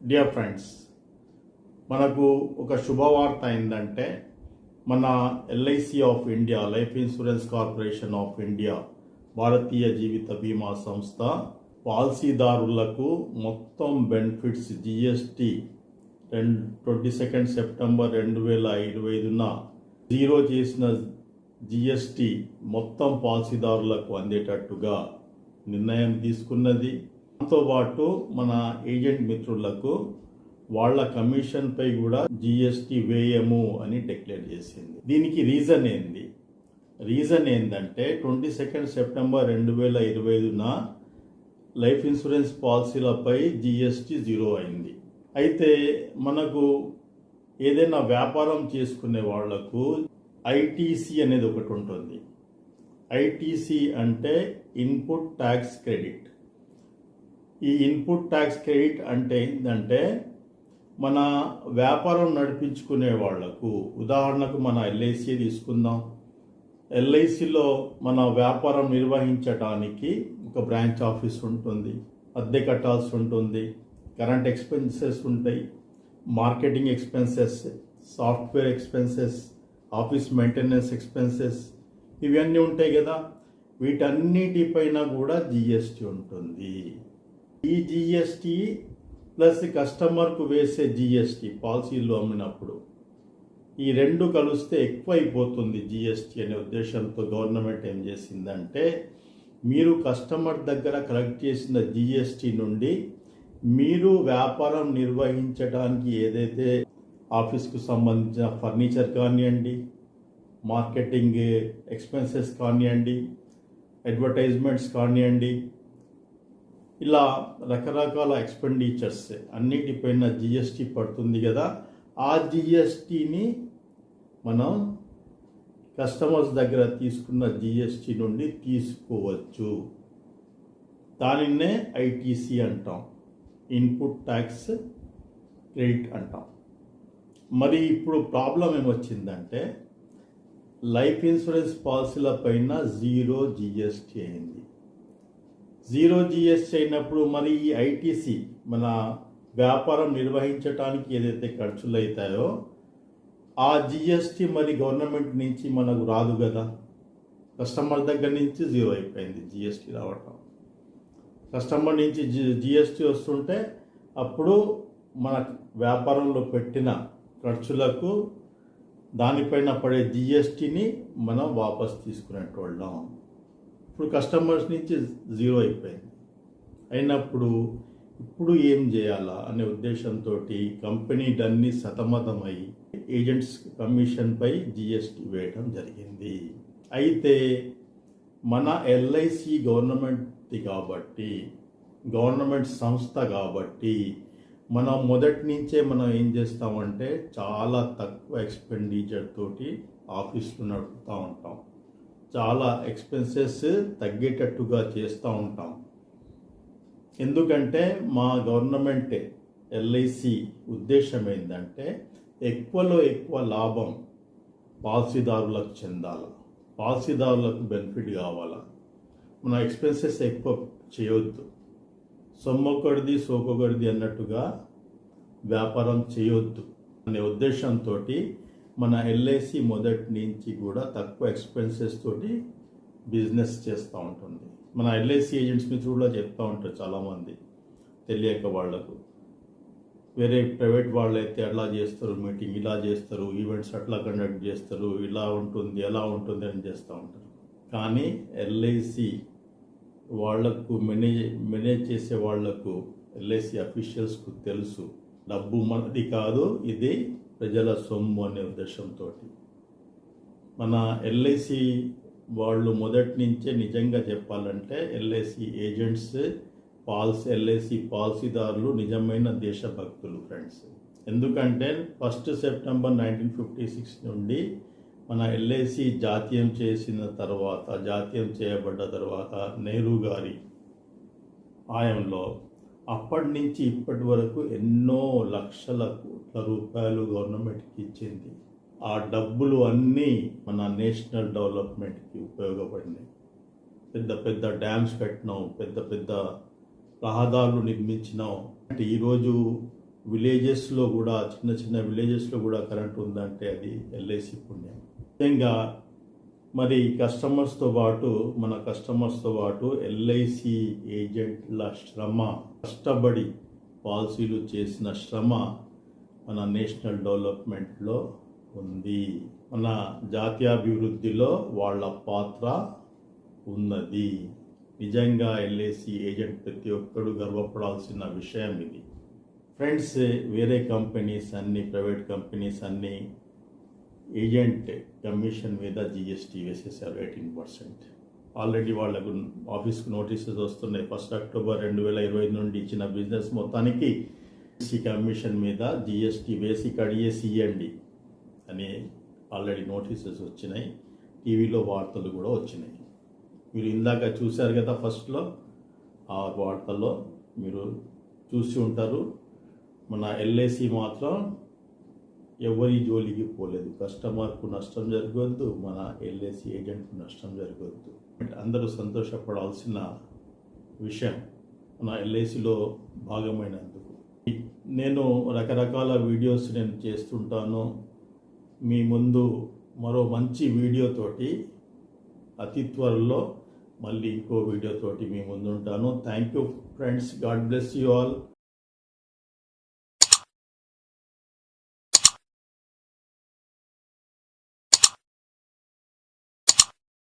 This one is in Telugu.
డియర్ ఫ్రెండ్స్ మనకు ఒక శుభవార్త ఏంటంటే మన LIC of India life insurance corporation of India భారతీయ జీవిత బీమా సంస్థ పాలసీదారులకు మొత్తం బెనిఫిట్స్ జిఎస్టి రెండు ట్వంటీ సెకండ్ సెప్టెంబర్ రెండు వేల ఇరవై ఐదున జీరో చేసిన జిఎస్టి మొత్తం పాలసీదారులకు అందేటట్టుగా నిర్ణయం తీసుకున్నది. దాంతోపాటు మన ఏజెంట్ మిత్రులకు వాళ్ళ కమిషన్పై కూడా జిఎస్టి వేయము అని డిక్లేర్ చేసింది. దీనికి రీజన్ ఏంది? రీజన్ ఏంటంటే ట్వంటీ సెకండ్ సెప్టెంబర్ రెండు వేల ఇరవై ఐదున లైఫ్ ఇన్సూరెన్స్ పాలసీలపై జిఎస్టి జీరో అయింది. అయితే మనకు ఏదైనా వ్యాపారం చేసుకునే వాళ్ళకు ఐటీసీ అనేది ఒకటి ఉంటుంది. ఐటీసీ అంటే ఇన్పుట్ ట్యాక్స్ క్రెడిట్. ఈ ఇన్పుట్ ట్యాక్స్ క్రెడిట్ అంటే ఏంటంటే మన వ్యాపారం నడిపించుకునే వాళ్ళకు ఉదాహరణకు మన ఎల్ఐసి తీసుకుందాం. ఎల్ఐసిలో మన వ్యాపారం నిర్వహించడానికి ఒక బ్రాంచ్ ఆఫీస్ ఉంటుంది అద్దె కట్టాల్సి ఉంటుంది కరెంట్ ఎక్స్పెన్సెస్ ఉంటాయి marketing expenses software expenses office maintenance expenses ఇవన్నీ ఉంటాయి కదా. వీటన్నిటిపైన కూడా జిఎస్టి ఉంటుంది. ఈ జిఎస్టి ప్లస్ కస్టమర్కు వేసే జిఎస్టి పాలసీలు అమ్మినప్పుడు ఈ రెండు కలిస్తే ఎక్కువైపోతుంది జిఎస్టి అనే ఉద్దేశంతో గవర్నమెంట్ ఏం చేసిందంటే మీరు కస్టమర్ దగ్గర కలెక్ట్ చేసిన జిఎస్టి నుండి మీరు వ్యాపారం నిర్వహించడానికి ఏదైతే ఆఫీస్కు సంబంధించిన ఫర్నిచర్ కానివ్వండి మార్కెటింగ్ ఎక్స్పెన్సెస్ కానివ్వండి అడ్వర్టైజ్మెంట్స్ కానివ్వండి ఇలా రకరకాల ఎక్స్పెండిచర్స్ అన్నిటిపైన జిఎస్టి పడుతుంది కదా. ఆ జిఎస్టీని మనం కస్టమర్స్ దగ్గర తీసుకున్న జిఎస్టీ నుండి తీసుకోవచ్చు. దానినే ఐటీసీ అంటాం. ఇన్పుట్ ట్యాక్స్ క్రెడిట్ అంటాం. మరి ఇప్పుడు ప్రాబ్లం ఏమొచ్చిందంటే లైఫ్ ఇన్సూరెన్స్ పాలసీల పైన జీరో జిఎస్టీ అయింది. జీరో జిఎస్టీ అయినప్పుడు మరి ఈ ఐటీసీ మన వ్యాపారం నిర్వహించడానికి ఏదైతే ఖర్చులు అవుతాయో ఆ జిఎస్టి మరి గవర్నమెంట్ నుంచి మనకు రాదు కదా. కస్టమర్ దగ్గర నుంచి జీరో అయిపోయింది జిఎస్టీ రావటం. కస్టమర్ నుంచి జి జిఎస్టీ వస్తుంటే అప్పుడు మన వ్యాపారంలో పెట్టిన ఖర్చులకు దానిపైన పడే జిఎస్టీని మనం వాపస్ తీసుకునేటోళ్ళం. ఇప్పుడు కస్టమర్స్ నుంచి జీరో అయిపోయింది. అయినప్పుడు ఇప్పుడు ఏం చేయాలా అనే ఉద్దేశంతో కంపెనీలన్నీ సతమతమై ఏజెంట్స్ కమిషన్పై జిఎస్టి వేయడం జరిగింది. అయితే మన ఎల్ఐసి గవర్నమెంట్ది కాబట్టి గవర్నమెంట్ సంస్థ కాబట్టి మనం మొదటి నుంచే మనం ఏం చేస్తామంటే చాలా తక్కువ ఎక్స్పెండిచర్ తోటి ఆఫీసులు నడుపుతూ ఉంటాం. చాలా ఎక్స్పెన్సెస్ తగ్గేటట్టుగా చేస్తూ ఉంటాం. ఎందుకంటే మా గవర్నమెంట్ ఎల్ఐసి ఉద్దేశం ఏంటంటే ఎక్కువలో ఎక్కువ లాభం పాలసీదారులకు చెందాలి పాలసీదారులకు బెనిఫిట్ కావాలా. మన ఎక్స్పెన్సెస్ ఎక్కువ చేయొద్దు. సొమ్మొకడిది సోకొకడిది అన్నట్టుగా వ్యాపారం చేయొద్దు. అనే ఉద్దేశంతో మన ఎల్ఐసి మొదటి నుంచి కూడా తక్కువ ఎక్స్పెన్సెస్ తోటి బిజినెస్ చేస్తూ ఉంటుంది. మన ఎల్ఐసి ఏజెంట్స్ మీద కూడా చెప్తూ ఉంటారు చాలామంది తెలియక వాళ్ళకు. వేరే ప్రైవేట్ వాళ్ళు అయితే అట్లా చేస్తారు మీటింగ్ ఇలా చేస్తారు ఈవెంట్స్ అట్లా కండక్ట్ చేస్తారు ఇలా ఉంటుంది ఎలా ఉంటుంది అని చేస్తూ ఉంటారు. కానీ ఎల్ఐసి వాళ్ళకు మేనేజ్ మేనేజ్ చేసే వాళ్ళకు ఎల్ఐసి అఫీషియల్స్కు తెలుసు. డబ్బు మనది కాదు ఇది ప్రజల సొమ్ము అనే ఉద్దేశంతో మన ఎల్ఐసి వాళ్ళు మొదటి నుంచే నిజంగా చెప్పాలంటే ఎల్ఐసి ఏజెంట్స్ పాలసీ ఎల్ఐసి పాలసీదారులు నిజమైన దేశభక్తులు ఫ్రెండ్స్. ఎందుకంటే first September nineteen fifty six నుండి మన ఎల్ఐసి జాతీయం చేసిన తర్వాత జాతీయం చేయబడ్డ తర్వాత నెహ్రూ గారి ఆయంలో అప్పటి నుంచి ఇప్పటి వరకు ఎన్నో లక్షల కోట్ల రూపాయలు గవర్నమెంట్కి ఇచ్చింది. ఆ డబ్బులు అన్నీ మన నేషనల్ డెవలప్మెంట్కి ఉపయోగపడినాయి. పెద్ద పెద్ద డ్యామ్స్ కట్టినాం పెద్ద పెద్ద రహదారులు నిర్మించినాం. అంటే ఈరోజు విలేజెస్లో కూడా చిన్న చిన్న విలేజెస్లో కూడా కరెంట్ ఉందంటే అది ఎల్ఐసి పుణ్యం. ముఖ్యంగా మరి కస్టమర్స్తో పాటు మన కస్టమర్స్తో పాటు ఎల్ఐసి ఏజెంట్ల శ్రమ కష్టపడి పాలసీలు చేసిన శ్రమ మన నేషనల్ డెవలప్మెంట్లో ఉంది. మన జాతీయాభివృద్ధిలో వాళ్ళ పాత్ర ఉన్నది. నిజంగా ఎల్ఐసి ఏజెంట్ ప్రతి ఒక్కడు గర్వపడాల్సిన విషయం ఇది. ఫ్రెండ్స్ వేరే కంపెనీస్ అన్నీ ప్రైవేట్ కంపెనీస్ అన్నీ ఏజెంట్ కమిషన్ మీద జిఎస్టీ వేసేసారు ఎయిటీన్ పర్సెంట్. ఆల్రెడీ వాళ్ళకు ఆఫీస్కి నోటీసెస్ వస్తున్నాయి. ఫస్ట్ అక్టోబర్ రెండు వేల ఇరవై నుండి ఇచ్చిన బిజినెస్ మొత్తానికి సి కమిషన్ మీద జిఎస్టీ వేసి కడిగేసి ఇవ్వండి అని ఆల్రెడీ నోటీసెస్ వచ్చినాయి. టీవీలో వార్తలు కూడా వచ్చినాయి. మీరు ఇందాక చూశారు కదా ఫస్ట్లో? ఆ వార్తల్లో మీరు చూసి ఉంటారు. మన ఎల్ఐసి మాత్రం ఎవరి జోలికి పోలేదు కస్టమర్కు నష్టం జరగవద్దు మన ఎల్ఐసి ఏజెంట్కు నష్టం జరగవద్దు. అందరూ సంతోషపడాల్సిన విషయం మన ఎల్ఐసిలో భాగమైనందుకు. నేను రకరకాల వీడియోస్ నేను చేస్తుంటాను. మీ ముందు మరో మంచి వీడియోతోటి అతి త్వరలో మళ్ళీ ఇంకో వీడియోతోటి మీ ముందు ఉంటాను thank you friends God bless you all